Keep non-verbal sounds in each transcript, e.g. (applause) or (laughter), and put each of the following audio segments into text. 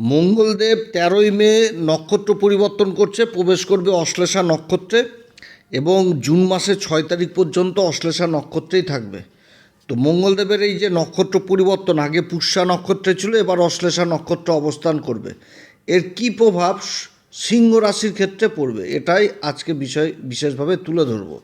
মঙ্গলদেব তেরোই মে নক্ষত্র পরিবর্তন করছে, প্রবেশ করবে অশ্লেষা নক্ষত্রে এবং জুন মাসের ছয় তারিখ পর্যন্ত অশ্লেষা নক্ষত্রেই থাকবে। তো মঙ্গলদেবের এই যে নক্ষত্র পরিবর্তন, আগে পুষ্যা নক্ষত্রে ছিল, এবার অশ্লেষা নক্ষত্র অবস্থান করবে। এর কি প্রভাব? সিংহ রাশির ক্ষেত্রে পড়বে। এটাই আজকে বিষয় বিশেষভাবে তুলে ধরবো।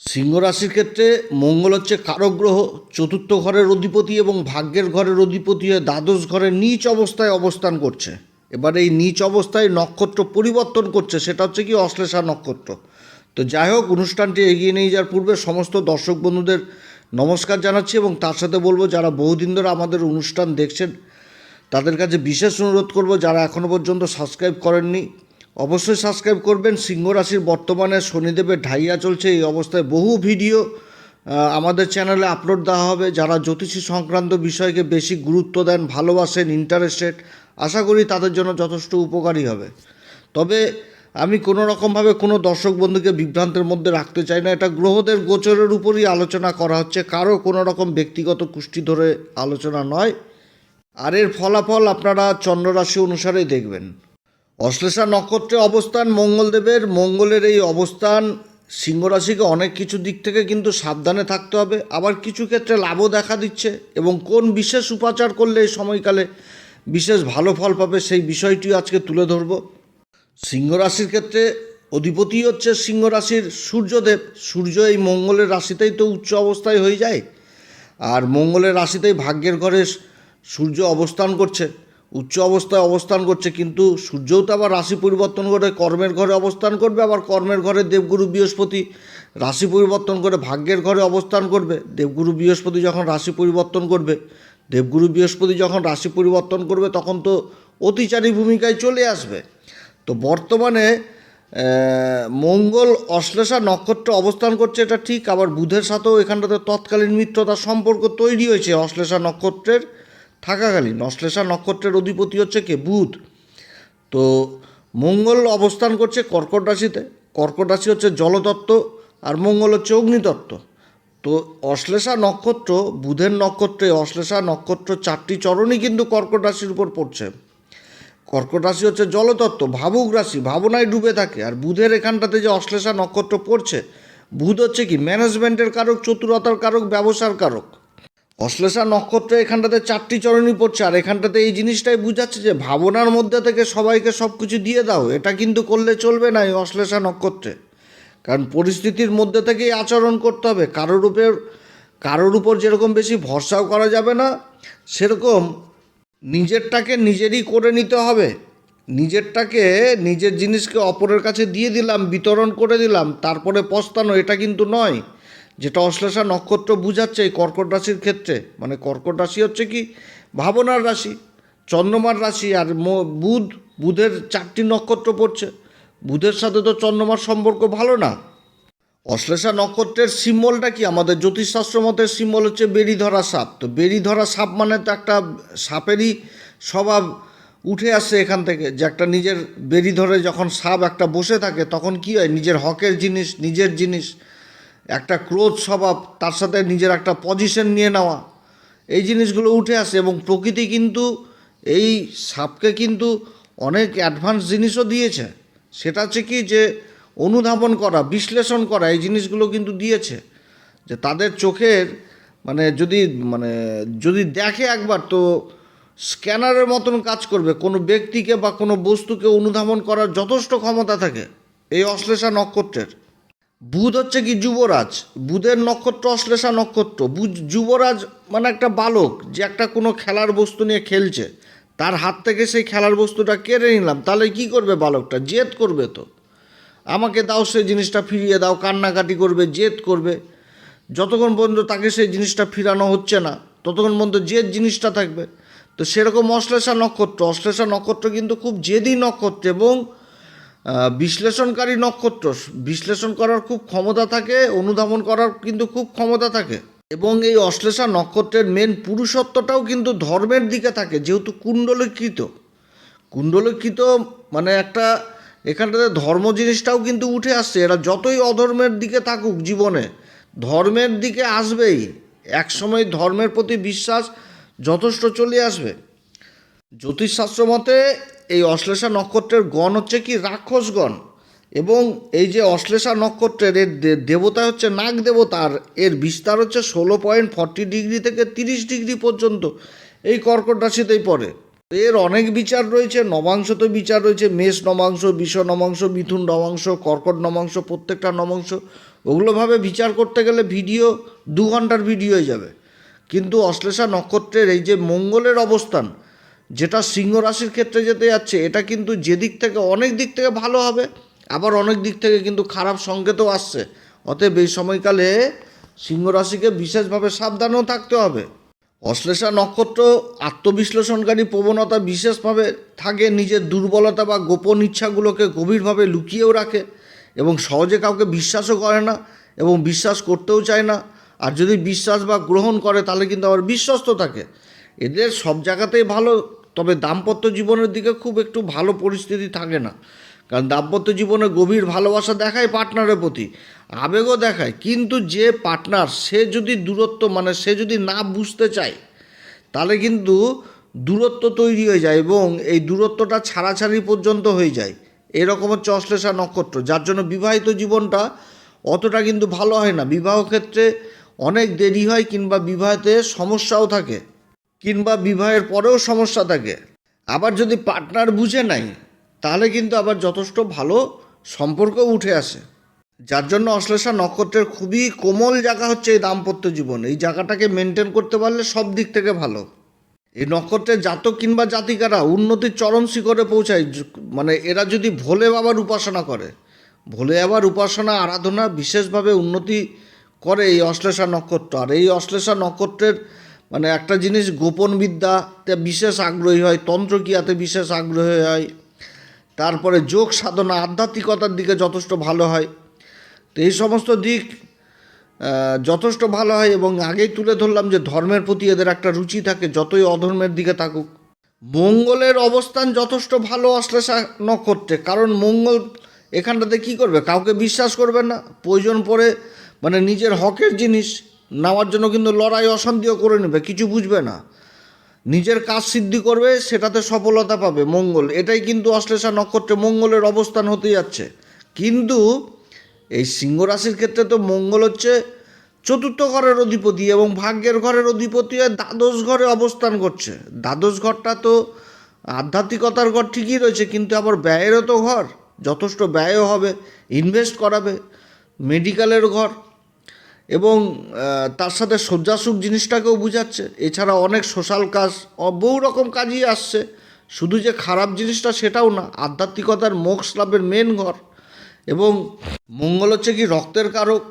সিংহ রাশির ক্ষেত্রে মঙ্গল হচ্ছে কারক গ্রহ, চতুর্থ ঘরের অধিপতি এবং ভাগ্যের ঘরের অধিপতি হয়ে দ্বাদশ ঘরের নিচ অবস্থায় অবস্থান করছে। এবার এই নিচ অবস্থায় নক্ষত্র পরিবর্তন করছে, সেটা হচ্ছে কি অশ্লেষা নক্ষত্র। তো যাই হোক, অনুষ্ঠানটি এগিয়ে নিয়ে যাওয়ার পূর্বে সমস্ত দর্শক বন্ধুদের নমস্কার জানাচ্ছি এবং তার সাথে বলব, যারা বহুদিন ধরে আমাদের অনুষ্ঠান দেখছেন, তাদের কাছে বিশেষ অনুরোধ করব, যারা এখনও পর্যন্ত সাবস্ক্রাইব করেননি অবশ্যই সাবস্ক্রাইব করবেন। সিংহ রাশির বর্তমানে শনিদেবের ঢাইয়া চলছে এই অবস্থায় বহু ভিডিও আমাদের চ্যানেলে আপলোড দেওয়া হবে। যারা জ্যোতিষী সংক্রান্ত বিষয়কে বেশি গুরুত্ব দেন, ভালোবাসেন ইন্টারেস্টেড আশা করি তাদের জন্য যথেষ্ট উপকারী হবে। তবে আমি কোনো রকমভাবে কোনো দর্শক বন্ধুকে বিভ্রান্তের মধ্যে রাখতে চাই না। এটা গ্রহদের গোচরের উপরই আলোচনা করা হচ্ছে। কারও কোনো রকম ব্যক্তিগত কুষ্টি ধরে আলোচনা নয়। আর এর ফলাফল আপনারা চন্দ্ররাশি অনুসারেই দেখবেন। অশ্লেষা নক্ষত্রে অবস্থান মঙ্গলদেবের। মঙ্গলের এই অবস্থান সিংহ রাশিকে অনেক কিছু দিক থেকে কিন্তু সাবধানে থাকতে হবে। আবার কিছু ক্ষেত্রে লাভও দেখা দিচ্ছে এবং কোন বিশেষ উপাচার করলে এই সময়কালে বিশেষ ভালো ফল পাবে সেই বিষয়টিও আজকে তুলে ধরব। সিংহ রাশির ক্ষেত্রে অধিপতি হচ্ছে সিংহ রাশির সূর্যদেব। সূর্য এই মঙ্গলের রাশিতেই তো উচ্চ অবস্থায় হয়ে যায়। আর মঙ্গলের রাশিতেই ভাগ্যের ঘরে সূর্য অবস্থান করছে। উচ্চ অবস্থায় অবস্থান করছে, কিন্তু সূর্যও তো আবার রাশি পরিবর্তন করে কর্মের ঘরে অবস্থান করবে, আবার কর্মের ঘরে দেবগুরু বৃহস্পতি রাশি পরিবর্তন করে ভাগ্যের ঘরে অবস্থান করবে। দেবগুরু বৃহস্পতি যখন রাশি পরিবর্তন করবে, দেবগুরু বৃহস্পতি যখন রাশি পরিবর্তন করবে, তখন তো অতিচারী ভূমিকায় চলে আসবে। তো বর্তমানে মঙ্গল অশ্লেষা নক্ষত্র অবস্থান করছে, এটা ঠিক, আবার বুধের সাথেও এখানটাতে তৎকালীন মিত্রতার সম্পর্ক তৈরি হয়েছে অশ্লেষা নক্ষত্রের। থাকাকালীন। অশ্লেষা নক্ষত্রের অধিপতি হচ্ছে কে? বুধ। তো মঙ্গল অবস্থান করছে কর্কট রাশিতে। কর্কট রাশি হচ্ছে জলতত্ত্ব আর মঙ্গল হচ্ছে অগ্নিতত্ত্ব। তো অশ্লেষা নক্ষত্র, বুধের নক্ষত্রে অশ্লেষা নক্ষত্র চারটি চরণই কিন্তু কর্কট রাশির উপর পড়ছে। কর্কট রাশি হচ্ছে জলতত্ত্ব, ভাবুক রাশি, ভাবনায় ডুবে থাকে। আর বুধের এখানটাতে যে অশ্লেষা নক্ষত্র পড়ছে, বুধ হচ্ছে কি? ম্যানেজমেন্টের কারক, চতুরতার কারক, ব্যবসার কারক। অশ্লেষা নক্ষত্র এখানটাতে চারটি চরণই পড়ছে, আর এখানটাতে এই জিনিসটাই বুঝাচ্ছে যে ভাবনার মধ্যে থেকে সবাইকে সব কিছু দিয়ে দাও, এটা কিন্তু করলে চলবে না এই অশ্লেষা নক্ষত্রে। কারণ পরিস্থিতির মধ্যে থেকেই আচরণ করতে হবে, কারোর উপর কারোর উপর যেরকম বেশি ভরসাও করা যাবে না, সেরকম নিজেরটাকে নিজেরই করে নিতে হবে। নিজেরটাকে নিজের জিনিসকে অপরের কাছে দিয়ে দিলাম, বিতরণ করে দিলাম, তারপরে পস্তানো, এটা কিন্তু নয়। যেটা অশ্লেষা নক্ষত্র বুঝাচ্ছে এই কর্কট রাশির ক্ষেত্রে। মানে কর্কট রাশি হচ্ছে কি? ভাবনার রাশি, চন্দ্রমার রাশি আর বুধ, বুধের চারটি নক্ষত্র পড়ছে। বুধের সাথে তো চন্দ্রমার সম্পর্ক ভালো না। অশ্লেষা নক্ষত্রের সিম্বলটা কি? আমাদের জ্যোতিষশাস্ত্র মতের সিম্বল হচ্ছে বেরি ধরা সাপ। তো বেরি ধরা সাপ মানে তো একটা সাপেরই স্বভাব উঠে আসছে এখান থেকে, যে একটা নিজের বেরি ধরে যখন সাপ একটা বসে থাকে, তখন কি হয়? নিজের হকের জিনিস, নিজের জিনিস একটা ক্রোধ স্বভাব, তার সাথে নিজের একটা পজিশন নিয়ে নেওয়া। এই জিনিসগুলো উঠে আসে এবং প্রকৃতি কিন্তু এই সাপকে কিন্তু অনেক অ্যাডভান্স জিনিসও দিয়েছে। সেটা হচ্ছে কি যে অনুধাবন করা, বিশ্লেষণ করা, এই জিনিসগুলো কিন্তু দিয়েছে। যে তাদের চোখের মানে যদি মানে যদি দেখে একবার তো স্ক্যানারের মতন কাজ করবে, কোনো ব্যক্তিকে বা কোনো বস্তুকে অনুধাবন করার যথেষ্ট ক্ষমতা থাকে, এই অশ্লেষা নক্ষত্রের। বুধ হচ্ছে কি যুবরাজ। বুধের নক্ষত্র অশ্লেষা নক্ষত্র। বুধ যুবরাজ মানে একটা বালক যে একটা কোনো খেলার বস্তু নিয়ে খেলছে। তার হাত থেকে সেই খেলার বস্তুটা কেড়ে নিলাম, তাহলে কি করবে বালকটা? জেদ করবে তো। আমাকে দাও সেই জিনিসটা ফিরিয়ে দাও, কান্নাকাটি করবে, জেদ করবে। যতক্ষণ পর্যন্ত তাকে সেই জিনিসটা ফিরানো হচ্ছে না, ততক্ষণ পর্যন্ত জেদ জিনিসটা থাকবে। তো সেরকম অশ্লেষা নক্ষত্র। অশ্লেষা নক্ষত্র কিন্তু খুব জেদি নক্ষত্র এবং বিশ্লেষণকারী নক্ষত্র, বিশ্লেষণ করার খুব ক্ষমতা থাকে, অনুধাবন করার কিন্তু খুব ক্ষমতা থাকে। এবং এই অশ্লেষা নক্ষত্রের মেন পুরুষত্বটাও কিন্তু ধর্মের দিকে থাকে, যেহেতু কুণ্ডলীকৃত। কুণ্ডলীকৃত মানে একটা, এখানটাতে ধর্ম জিনিসটাও কিন্তু উঠে আসছে। এরা যতই অধর্মের দিকে থাকুক জীবনে, ধর্মের দিকে আসবেই। একসময় ধর্মের প্রতি বিশ্বাস যথেষ্ট চলে আসবে। জ্যোতিষশাস্ত্র মতে এই অশ্লেষা নক্ষত্রের গণ হচ্ছে কি রাক্ষসগণ। এবং এই যে অশ্লেষা নক্ষত্রের এর দেবতা হচ্ছে নাগ দেবতা, আর এর বিস্তার হচ্ছে ষোলো পয়েন্ট ফর্টি ডিগ্রি থেকে তিরিশ ডিগ্রি পর্যন্ত। এই কর্কট রাশিতেই পড়ে। এর অনেক বিচার রয়েছে, নবাংশ তো বিচার রয়েছে, মেষ নবাংশ, বিষ নবাংশ, মিথুন নবাংশ, কর্কট নবাংশ, প্রত্যেকটা নবাংশ, ওগুলোভাবে বিচার করতে গেলে ভিডিও দু ঘণ্টার ভিডিও হয়ে যাবে। কিন্তু অশ্লেষা নক্ষত্রের এই যে মঙ্গলের অবস্থান যেটা সিংহ রাশির ক্ষেত্রে যেতে যাচ্ছে, এটা কিন্তু যেদিক থেকে অনেক দিক থেকে ভালো হবে, আবার অনেক দিক থেকে কিন্তু খারাপ সংকেতও আসছে। অতএব এই সময়কালে সিংহ রাশিকে বিশেষভাবে সাবধানও থাকতে হবে। অশ্লেষা নক্ষত্র আত্মবিশ্লেষণকারী প্রবণতা বিশেষভাবে থাকে, নিজের দুর্বলতা বা গোপন ইচ্ছাগুলোকে গভীরভাবে লুকিয়েও রাখে এবং সহজে কাউকে বিশ্বাসও করে না এবং বিশ্বাস করতেও চায় না। আর যদি বিশ্বাস বা গ্রহণ করে, তাহলে কিন্তু আবার বিশ্বস্ত থাকে। এদের সব জায়গাতেই ভালো তবে দাম্পত্য জীবনের দিকে খুব একটু ভালো পরিস্থিতি থাকে না। কারণ দাম্পত্য জীবনে গভীর ভালোবাসা দেখায় পার্টনারের প্রতি, আবেগও দেখায়। কিন্তু যে পার্টনার সে যদি দূরত্ব মানে সে যদি না বুঝতে চায়, তাহলে কিন্তু দূরত্ব তৈরি হয়ে যায় এবং এই দূরত্বটা ছাড়াছাড়ি পর্যন্ত হয়ে যায়। এরকম হচ্ছে অশ্লেষা নক্ষত্র, যার জন্য বিবাহিত জীবনটা অতটা কিন্তু ভালো হয় না। বিবাহ ক্ষেত্রে অনেক দেরি হয় কিংবা বিবাহতে সমস্যাও থাকে। কিংবা বিবাহের পরেও সমস্যা থাকে। আবার যদি পার্টনার বুঝে নাই, তাহলে কিন্তু আবার যথেষ্ট ভালো সম্পর্ক উঠে আসে। যার জন্য অশ্লেষা নক্ষত্রের খুবই কোমল জায়গা হচ্ছে এই দাম্পত্য জীবন। এই জায়গাটাকে মেনটেন করতে পারলে সব দিক থেকে ভালো। এই নক্ষত্রের জাতক কিংবা জাতিকারা উন্নতির চরম শিখরে পৌঁছায় মানে এরা যদি ভোলে বাবার উপাসনা করে, ভোলে বাবার উপাসনা, আরাধনা বিশেষভাবে উন্নতি করে এই অশ্লেষা নক্ষত্র। আর এই অশ্লেষা নক্ষত্রের মানে একটা জিনিস গোপন বিদ্যাতে বিশেষ আগ্রহী হয়, তন্ত্রক্রিয়াতে বিশেষ আগ্রহী হয়, তারপরে যোগ সাধনা, আধ্যাত্মিকতার দিকে যথেষ্ট ভালো হয়। তো এই সমস্ত দিক যথেষ্ট ভালো হয় এবং আগেই তুলে ধরলাম যে ধর্মের প্রতি এদের একটা রুচি থাকে, যতই অধর্মের দিকে থাকুক। মঙ্গলের অবস্থান যথেষ্ট ভালো অশ্লেষা নক্ষত্রে, কারণ মঙ্গল এখানটাতে কি করবে? কাউকে বিশ্বাস করবে না। প্রয়োজন পড়ে মানে নিজের হকের জিনিস। নেওয়ার জন্য কিন্তু লড়াই অশান্তিও করে নেবে, কিছু বুঝবে না। নিজের কাজ সিদ্ধি করবে, সেটাতে সফলতা পাবে মঙ্গল। এটাই কিন্তু অশ্লেষা নক্ষত্রে মঙ্গলের অবস্থান হতে যাচ্ছে। কিন্তু এই সিংহ রাশির ক্ষেত্রে তো মঙ্গল হচ্ছে চতুর্থ ঘরের অধিপতি এবং ভাগ্যের ঘরের অধিপতি হয়ে দ্বাদশ ঘরে অবস্থান করছে। দ্বাদশ ঘরটা তো আধ্যাত্মিকতার ঘর ঠিকই রয়েছে, কিন্তু আবার ব্যয়েরও তো ঘর। যথেষ্ট ব্যয়ও হবে ইনভেস্ট করাবে। মেডিকেলের ঘর এবং তার সাথে শয্যাসুখ জিনিসটাকেও বোঝাচ্ছে। এছাড়া অনেক সোশ্যাল কাজ বহু রকম কাজই আসছে। শুধু যে খারাপ জিনিসটা সেটাও না, আধ্যাত্মিকতার মোক্ষ লাভের মেন ঘর। এবং মঙ্গল হচ্ছে কি রক্তের কারক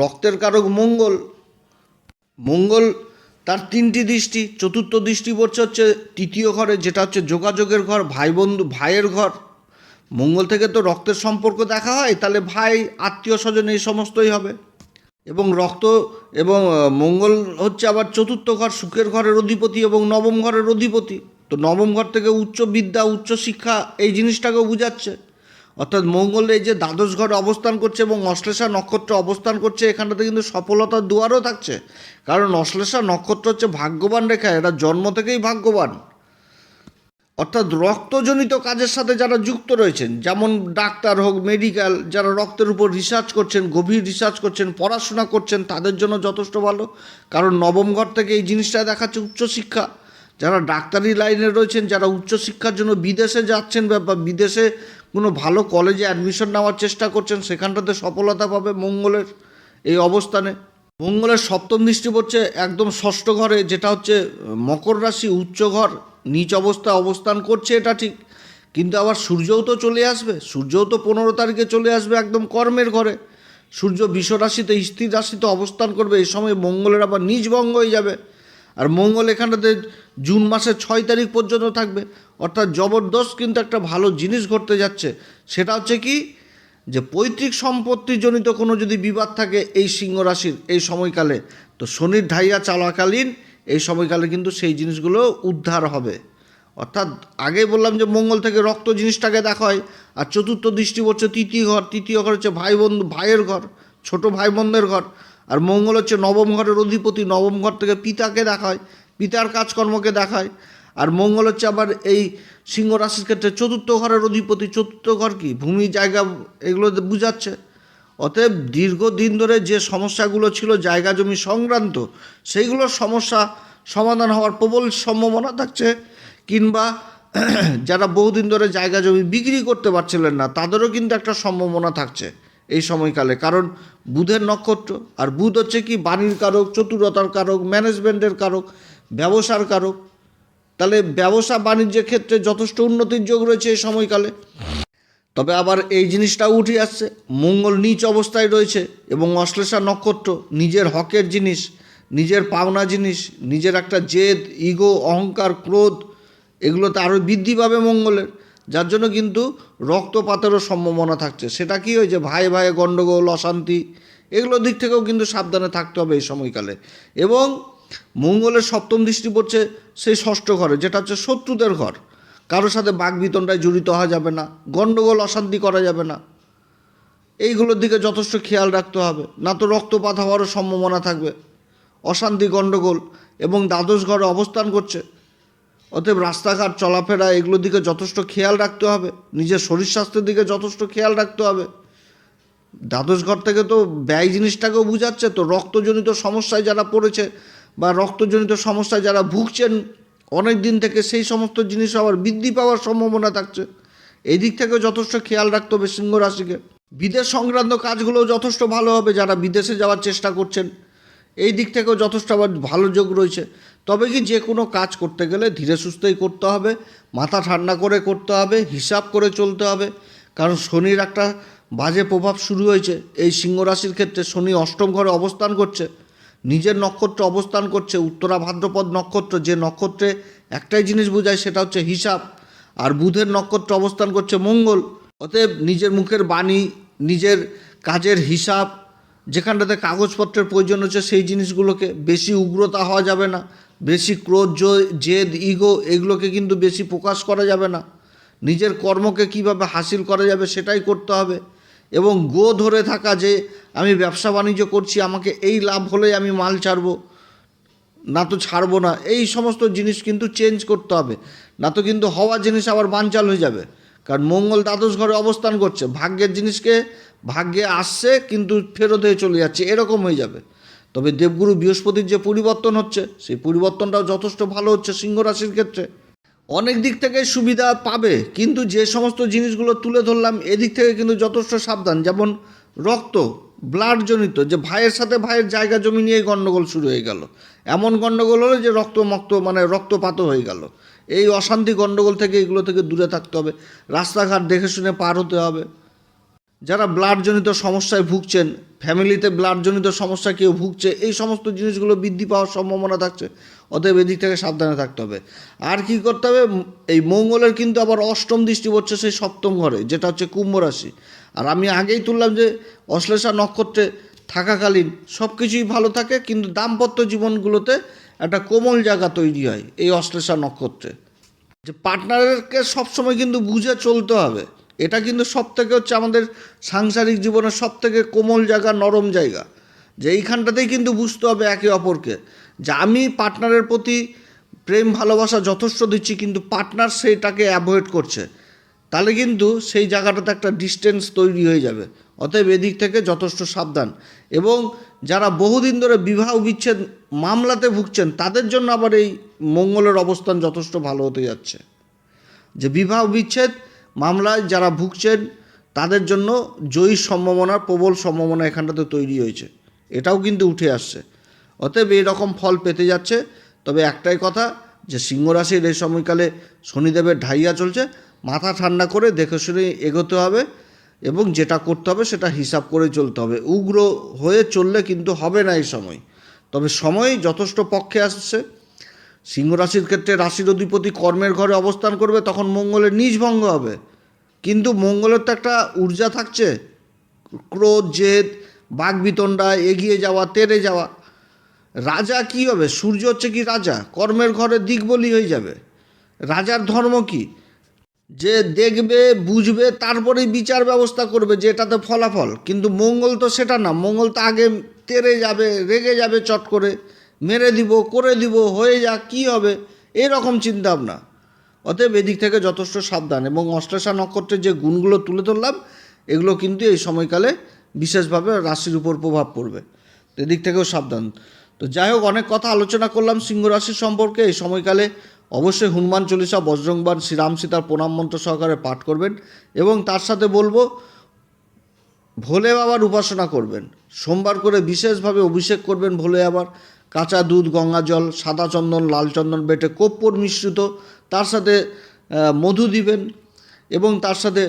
রক্তের কারক মঙ্গল। মঙ্গল তার তিনটি দৃষ্টি, চতুর্থ দৃষ্টি পড়ছে হচ্ছে তৃতীয় ঘরে, যেটা হচ্ছে যোগাযোগের ঘর ভাই বন্ধু ভাইয়ের ঘর। মঙ্গল থেকে তো রক্তের সম্পর্ক দেখা হয়, তাহলে ভাই আত্মীয় স্বজন এই সমস্তই হবে। এবং রক্ত এবং মঙ্গল হচ্ছে আবার চতুর্থ ঘর, সুখের ঘরের অধিপতি এবং নবম ঘরের অধিপতি। তো নবম ঘর থেকে উচ্চ বিদ্যা, উচ্চ শিক্ষা এই জিনিসটাকেও বুঝাচ্ছে। অর্থাৎ মঙ্গল এই যে দ্বাদশ ঘরে অবস্থান করছে এবং অশ্লেষা নক্ষত্র অবস্থান করছে, এখানটাতে কিন্তু সফলতার দুয়ারও থাকছে। কারণ অশ্লেষা নক্ষত্র হচ্ছে ভাগ্যবান রেখা এরা জন্ম থেকেই ভাগ্যবান। অর্থাৎ রক্তজনিত কাজের সাথে যারা যুক্ত রয়েছেন, যেমন ডাক্তার হোক মেডিকেল যারা রক্তের উপর রিসার্চ করছেন, গভীর রিসার্চ করছেন, পড়াশোনা করছেন, তাদের জন্য যথেষ্ট ভালো। কারণ নবম ঘর থেকে এই জিনিসটা দেখাচ্ছে উচ্চশিক্ষা। যারা ডাক্তারি লাইনে রয়েছেন, যারা উচ্চশিক্ষার জন্য বিদেশে যাচ্ছেন বা বিদেশে কোনো ভালো কলেজে অ্যাডমিশন নেওয়ার চেষ্টা করছেন, সেখানটাতে সফলতা পাবে মঙ্গলের এই অবস্থানে। মঙ্গলের সপ্তম দৃষ্টি পড়ছে একদম ষষ্ঠ ঘরে, যেটা হচ্ছে মকর রাশি, উচ্চ ঘর। নিচ অবস্থায় অবস্থান করছে, এটা ঠিক। কিন্তু আবার সূর্যও তো চলে আসবে। সূর্যও তো পনেরো তারিখে চলে আসবে একদম কর্মের ঘরে। সূর্য বিশ্ব রাশিতে, স্থির রাশিতে অবস্থান করবে। এই সময় মঙ্গলের আবার নিজ ভঙ্গ হয়ে যাবে। আর মঙ্গল এখানটাতে জুন মাসের ছয় তারিখ পর্যন্ত থাকবে। অর্থাৎ জবরদস্ত কিন্তু একটা ভালো জিনিস ঘটতে যাচ্ছে। সেটা হচ্ছে কি? যে পৈতৃক সম্পত্তিজনিত কোনো যদি বিবাদ থাকে এই সিংহ রাশির এই সময়কালে, তো শনির ঢাইয়া চলাকালীন এই সময়কালে কিন্তু সেই জিনিসগুলো উদ্ধার হবে। অর্থাৎ আগেই বললাম যে মঙ্গল থেকে রক্ত জিনিসটাকে দেখা হয় আর চতুর্থ দৃষ্টি হচ্ছে তৃতীয় ঘর। তৃতীয় ঘর হচ্ছে ভাই বন্ধু ভাইয়ের ঘর, ছোট ভাই বোনদের ঘর। আর মঙ্গল হচ্ছে নবম ঘরের অধিপতি। নবম ঘর থেকে পিতাকে দেখা হয় পিতার কাজকর্মকে দেখায়। আর মঙ্গল হচ্ছে আবার এই সিংহ রাশির ক্ষেত্রে চতুর্থ ঘরের অধিপতি। চতুর্থ ঘর কি? ভূমি, জায়গা, এগুলো বুঝাচ্ছে। অতএব দীর্ঘদিন ধরে যে সমস্যাগুলো ছিল, জায়গা জমি সংক্রান্ত, সেইগুলোর সমস্যা সমাধান হওয়ার প্রবল সম্ভাবনা থাকছে। কিংবা (clears throat) যারা বহুদিন ধরে জায়গা জমি বিক্রি করতে পারছিলেন না, তাদেরও কিন্তু একটা সম্ভাবনা থাকছে এই সময়কালে। কারণ বুধের নক্ষত্র, আর বুধ হচ্ছে কি বাণীর কারক, চতুরতার কারক, ম্যানেজমেন্টের কারক, ব্যবসার কারক। তাহলে ব্যবসা বাণিজ্যের ক্ষেত্রে যথেষ্ট উন্নতির যোগ রয়েছে এই সময়কালে। তবে আবার এই জিনিসটাও উঠে আসছে। মঙ্গল নিচ অবস্থায় রয়েছে এবং অশ্লেষা নক্ষত্র, নিজের হকের জিনিস, নিজের পাওনা জিনিস, নিজের একটা জেদ, ইগো, অহংকার, ক্রোধ, এগুলোতে আরও বৃদ্ধি পাবে মঙ্গলের। যার জন্য কিন্তু রক্তপাতেরও সম্ভাবনা থাকছে। সেটা কি হয়েছে ভাই ভাই গণ্ডগোল অশান্তি, এগুলোর দিক থেকেও কিন্তু সাবধানে থাকতে হবে এই সময়কালে। এবং মঙ্গলের সপ্তম দৃষ্টি পড়ছে সেই ষষ্ঠ ঘরে, যেটা হচ্ছে শত্রুদের ঘর। কারোর সাথে বাগবিতণ্ডায় জড়িত হওয়া যাবে না, গণ্ডগোল, অশান্তি করা যাবে না। এইগুলোর দিকে যথেষ্ট খেয়াল রাখতে হবে। না তো রক্তপাত হওয়ারও সম্ভাবনা থাকবে। অশান্তি, গণ্ডগোল এবং দ্বাদশ ঘরে অবস্থান করছে। অতএব রাস্তাঘাট, চলাফেরা এগুলোর দিকে যথেষ্ট খেয়াল রাখতে হবে। নিজের শরীর স্বাস্থ্যের দিকে যথেষ্ট খেয়াল রাখতে হবে। দ্বাদশ ঘর থেকে তো ব্যয় জিনিসটাকেও বুঝাচ্ছে। তো রক্তজনিত সমস্যায় যারা পড়েছে বা রক্তজনিত সমস্যায় যারা ভুগছেন অনেক দিন থেকে সেই সমস্ত জিনিস আবার বৃদ্ধি পাওয়ার সম্ভাবনা থাকছে। এই দিক থেকেও যথেষ্ট খেয়াল রাখতে হবে সিংহ রাশিকে। বিদেশ সংক্রান্ত কাজগুলোও যথেষ্ট ভালো হবে যারা বিদেশে যাওয়ার চেষ্টা করছেন। এই দিক থেকেও যথেষ্ট আবার ভালো যোগ রয়েছে। তবে কি যে কোনো কাজ করতে গেলে ধীরে সুস্থই করতে হবে, মাথা ঠান্ডা করে করতে হবে, হিসাব করে চলতে হবে। কারণ শনির একটা বাজে প্রভাব শুরু হয়েছে। এই সিংহ রাশির ক্ষেত্রে শনি অষ্টম ঘরে অবস্থান করছে। নিজের নক্ষত্র অবস্থান করছে, উত্তরা ভাদ্রপদ নক্ষত্র, যে নক্ষত্রে একটাই জিনিস বোঝায় সেটা হচ্ছে হিসাব। আর বুধের নক্ষত্র অবস্থান করছে মঙ্গল। অতএব নিজের মুখের বাণী, নিজের কাজের হিসাব, যেখানটাতে কাগজপত্রের প্রয়োজন হচ্ছে সেই জিনিসগুলোকে বেশি উগ্রতা হওয়া যাবে না, বেশি ক্রোধ জেদ, ইগো এগুলোকে কিন্তু বেশি প্রকাশ করা যাবে না। নিজের কর্মকে কীভাবে হাসিল করা যাবে সেটাই করতে হবে। এবং গো ধরে থাকা যে আমি ব্যবসা বাণিজ্য করছি, আমাকে এই লাভ হলেই আমি মাল ছাড়বো। না তো ছাড়বো না। এই সমস্ত জিনিস কিন্তু চেঞ্জ করতে হবে। না তো কিন্তু হওয়া জিনিস আবার বানচাল হয়ে যাবে। কারণ মঙ্গল দ্বাদশ ঘরে অবস্থান করছে। ভাগ্যের জিনিসকে ভাগ্যে আসছে, কিন্তু ফেরত হয়ে চলে যাচ্ছে। এরকম হয়ে যাবে। তবে দেবগুরু বৃহস্পতির যে পরিবর্তন হচ্ছে, সেই পরিবর্তনটাও যথেষ্ট ভালো হচ্ছে সিংহ রাশির ক্ষেত্রে। অনেক দিক থেকে সুবিধা পাবে, কিন্তু যে সমস্ত জিনিসগুলো তুলে ধরলাম, এদিক থেকে কিন্তু যথেষ্ট সাবধান। যেমন রক্ত ব্লাড জনিত যে ভাইয়ের সাথে ভাইয়ের জায়গা জমি নিয়ে গণ্ডগোল শুরু হয়ে গেল। এমন গণ্ডগোল হলো যে রক্ত মক্ত মানে রক্তপাত হয়ে গেল। এই অশান্তি গণ্ডগোল থেকে এগুলো থেকে দূরে থাকতে হবে। রাস্তাঘাট দেখে শুনে পার হতে হবে। যারা ব্লাডজনিত সমস্যায় ভুগছেন, ফ্যামিলিতে ব্লাডজনিত সমস্যা কেউ ভুগছে, এই সমস্ত জিনিসগুলো বৃদ্ধি পাওয়ার সম্ভাবনা থাকছে। অতএব এদিক থেকে সাবধানে থাকতে হবে। আর কি করতে হবে? এই মঙ্গলের কিন্তু আবার অষ্টম দৃষ্টি পড়ছে সেই সপ্তম ঘরে, যেটা হচ্ছে কুম্ভ রাশি। আর আমি আগেই তুললাম যে অশ্লেষা নক্ষত্রে থাকাকালীন সব কিছুই ভালো থাকে, কিন্তু দাম্পত্য জীবনগুলোতে একটা কোমল জায়গা তৈরি হয় এই অশ্লেষা নক্ষত্রে। যে পার্টনারকে সবসময় কিন্তু বুঝে চলতে হবে। এটা কিন্তু সব থেকে হচ্ছে আমাদের সাংসারিক জীবনের সব থেকে কোমল জায়গা, নরম জায়গা। যে এইখানটাতেই কিন্তু বুঝতে হবে একে অপরকে। যে আমি পার্টনারের প্রতি প্রেম, ভালোবাসা যথেষ্ট দিচ্ছি, কিন্তু পার্টনার সেইটাকে অ্যাভয়েড করছে। তাহলে কিন্তু সেই জায়গাটাতে একটা ডিস্টেন্স তৈরি হয়ে যাবে। অতএব এদিক থেকে যথেষ্ট সাবধান। এবং যারা বহুদিন ধরে বিবাহ বিচ্ছেদ মামলাতে ভুগছেন, তাদের জন্য আবার এই মঙ্গলের অবস্থান যথেষ্ট ভালো হতে যাচ্ছে। যে বিবাহ বিচ্ছেদ মামলায় যারা ভুগছেন, তাদের জন্য জয়ী সম্ভাবনার প্রবল সম্ভাবনা এখানটাতে তৈরি হয়েছে। এটাও কিন্তু উঠে আসছে। অতএব এরকম ফল পেতে যাচ্ছে। তবে একটাই কথা যে সিংহ রাশির এই সময়কালে শনিদেবের ঢাইয়া চলছে, মাথা ঠান্ডা করে দেখে শুনে এগোতে হবে এবং যেটা করতে হবে সেটা হিসাব করে চলতে হবে। উগ্র হয়ে চললে কিন্তু হবে না এই সময়। তবে সময় যথেষ্ট পক্ষে আসছে। সিংহ রাশির ক্ষেত্রে রাশির অধিপতি কর্মের ঘরে অবস্থান করবে, তখন মঙ্গলের নিজ ভঙ্গ হবে। কিন্তু মঙ্গলের তো একটা ঊর্জা থাকছে। ক্রোধ, জেদ বাঘবিতণ্ডা এগিয়ে যাওয়া, তেরে যাওয়া রাজা কি হবে? সূর্য হচ্ছে কি রাজা? কর্মের ঘরে দিক বলি হয়ে যাবে। রাজার ধর্ম কি? যে দেখবে, বুঝবে, তারপরেই বিচার ব্যবস্থা করবে যে এটাতে ফলাফল। কিন্তু মঙ্গল তো সেটা না। মঙ্গল তো আগে তেরে যাবে, রেগে যাবে চট করে। মেরে দিব, করে দিব, হয়ে যা কি হবে? এরকম চিন্তা ভাবনা অতএব এদিক থেকে যথেষ্ট সাবধান এবং অশ্লেষা নক্ষত্রের যে গুণগুলো তুলে ধরলাম, এগুলো কিন্তু এই সময়কালে বিশেষভাবে রাশির উপর প্রভাব পড়বে। এদিক থেকেও সাবধান। তো যাই হোক, অনেক কথা আলোচনা করলাম সিংহ রাশি সম্পর্কে। এই সময়কালে অবশ্যই হনুমান চল্লিশা বজরংবান শ্রীরাম সীতার প্রণাম মন্ত্র সহকারে পাঠ করবেন এবং তার সাথে বলব, ভোলে বাবার উপাসনা করবেন। সোমবার করে বিশেষভাবে অভিষেক করবেন ভোলে বাবার। কাঁচা দুধ, গঙ্গা জল, সাদা চন্দন, লাল চন্দন বেটে কর্পূর মিশ্রিত, তার সাথে মধু দিবেন এবং তার সাথে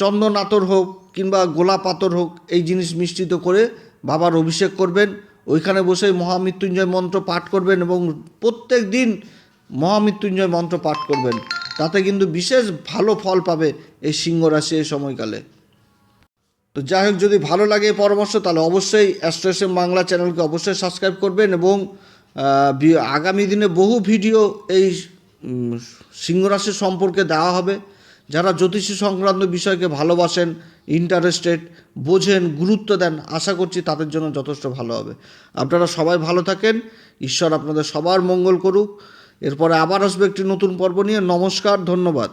চন্দন আতর হোক কিংবা গোলাপ আতর হোক, এই জিনিস মিশ্রিত করে বাবার অভিষেক করবেন। ওইখানে বসে মহামৃত্যুঞ্জয় মন্ত্র পাঠ করবেন এবং প্রত্যেক দিন মহামৃত্যুঞ্জয় মন্ত্র পাঠ করবেন। তাতে কিন্তু বিশেষ ভালো ফল পাবে এই সিংহ রাশি এই সময়কালে। তো যাই হোক যদি ভালো লাগে পরামর্শ তাহলে অবশ্যই অ্যাস্ট্রেসএম বাংলা চ্যানেলকে অবশ্যই সাবস্ক্রাইব করবেন এবং আগামী দিনে বহু ভিডিও এই উম, সিংহ রাশি সম্পর্কে দেওয়া হবে। যারা জ্যোতিষী সংক্রান্ত বিষয়কে ভালোবাসেন ইন্টারেস্টেড বোঝেন, গুরুত্ব দেন, আশা করছি তাদের জন্য যথেষ্ট ভালো হবে। আপনারা সবাই ভালো থাকেন। ঈশ্বর আপনাদের সবার মঙ্গল করুক। এরপরে আবার আসবে একটি নতুন পর্ব নিয়ে। নমস্কার, ধন্যবাদ।